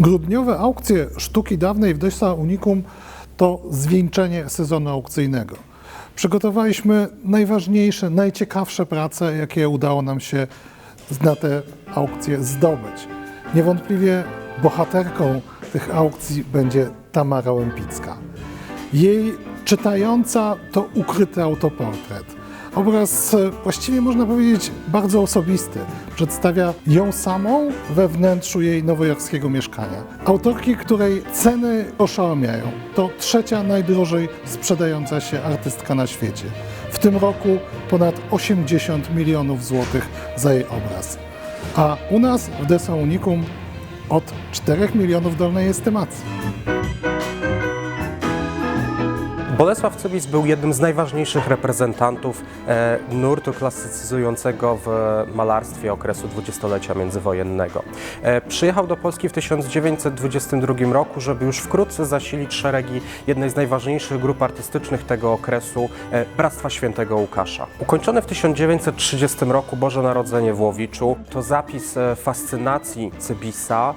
Grudniowe aukcje sztuki dawnej w Desa Unicum to zwieńczenie sezonu aukcyjnego. Przygotowaliśmy najważniejsze, najciekawsze prace, jakie udało nam się na te aukcje zdobyć. Niewątpliwie bohaterką tych aukcji będzie Tamara Łępicka. Jej czytająca to ukryty autoportret. Obraz e, właściwie można powiedzieć bardzo osobisty. Przedstawia ją samą we wnętrzu jej nowojorskiego mieszkania. Autorki, której ceny oszałamiają. To trzecia najdrożej sprzedająca się artystka na świecie. W tym roku ponad 80 milionów złotych za jej obraz. A u nas w Desa Unicum od 4 milionów dolnej estymacji. Bolesław Cybis był jednym z najważniejszych reprezentantów e, nurtu klasycyzującego w malarstwie okresu dwudziestolecia międzywojennego. E, przyjechał do Polski w 1922 roku, żeby już wkrótce zasilić szeregi jednej z najważniejszych grup artystycznych tego okresu, e, Bractwa Świętego Łukasza. Ukończone w 1930 roku Boże Narodzenie w Łowiczu to zapis fascynacji Cybisa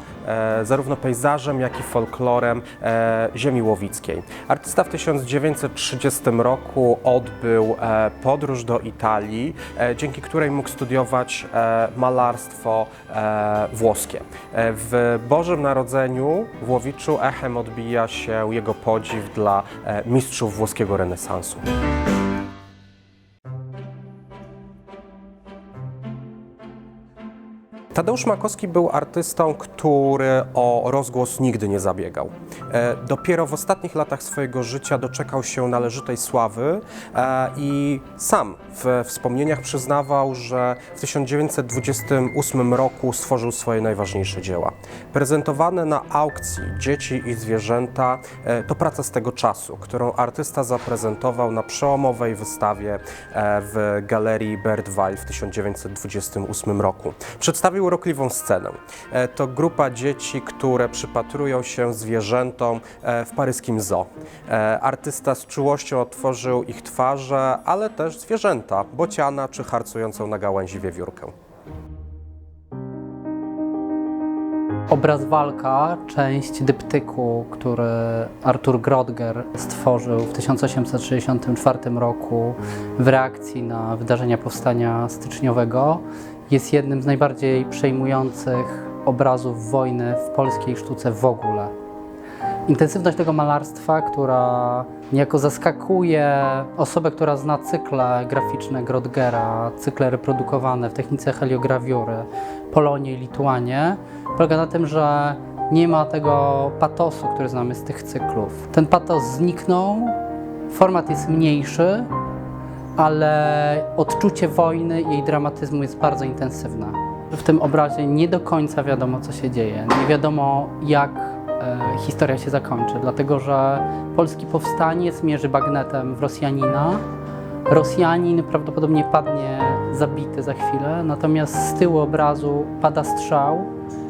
zarówno pejzażem, jak i folklorem e, ziemi łowickiej. Artysta w 1930 roku odbył e, podróż do Italii, e, dzięki której mógł studiować e, malarstwo e, włoskie. E, w Bożym Narodzeniu w Łowiczu echem odbija się jego podziw dla e, mistrzów włoskiego renesansu. Tadeusz Makowski był artystą, który o rozgłos nigdy nie zabiegał. E, Dopiero w ostatnich latach swojego życia doczekał się należytej sławy e, i sam w wspomnieniach przyznawał, że w 1928 roku stworzył swoje najważniejsze dzieła. Prezentowane na aukcji Dzieci i zwierzęta e, to praca z tego czasu, którą artysta zaprezentował na przełomowej wystawie w galerii Birdweil w 1928 roku. Przedstawił urokliwą scenę. E, To grupa dzieci, które przypatrują się zwierzętom e, w paryskim zoo. E, Artysta z czułością otworzył ich twarze, ale też zwierzęta, bociana czy harcującą na gałęzi wiewiórkę. Obraz Walka, część dyptyku, który Artur Grodger stworzył w 1864 roku w reakcji na wydarzenia powstania styczniowego, jest jednym z najbardziej przejmujących obrazów wojny w polskiej sztuce w ogóle. Intensywność tego malarstwa, która niejako zaskakuje osobę, która zna cykle graficzne Grodgera, cykle reprodukowane w technice heliograwiury, Polonie i Lituanie, polega na tym, że nie ma tego patosu, który znamy z tych cyklów. Ten patos zniknął, format jest mniejszy, ale odczucie wojny i jej dramatyzmu jest bardzo intensywne. W tym obrazie nie do końca wiadomo, co się dzieje. Nie wiadomo, jak e, historia się zakończy, dlatego że polski powstaniec mierzy bagnetem w Rosjanina. Rosjanin prawdopodobnie padnie zabity za chwilę, natomiast z tyłu obrazu pada strzał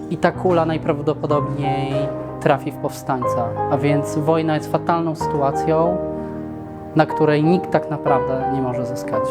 i ta kula najprawdopodobniej trafi w powstańca. A więc wojna jest fatalną sytuacją, na której nikt tak naprawdę nie może zyskać.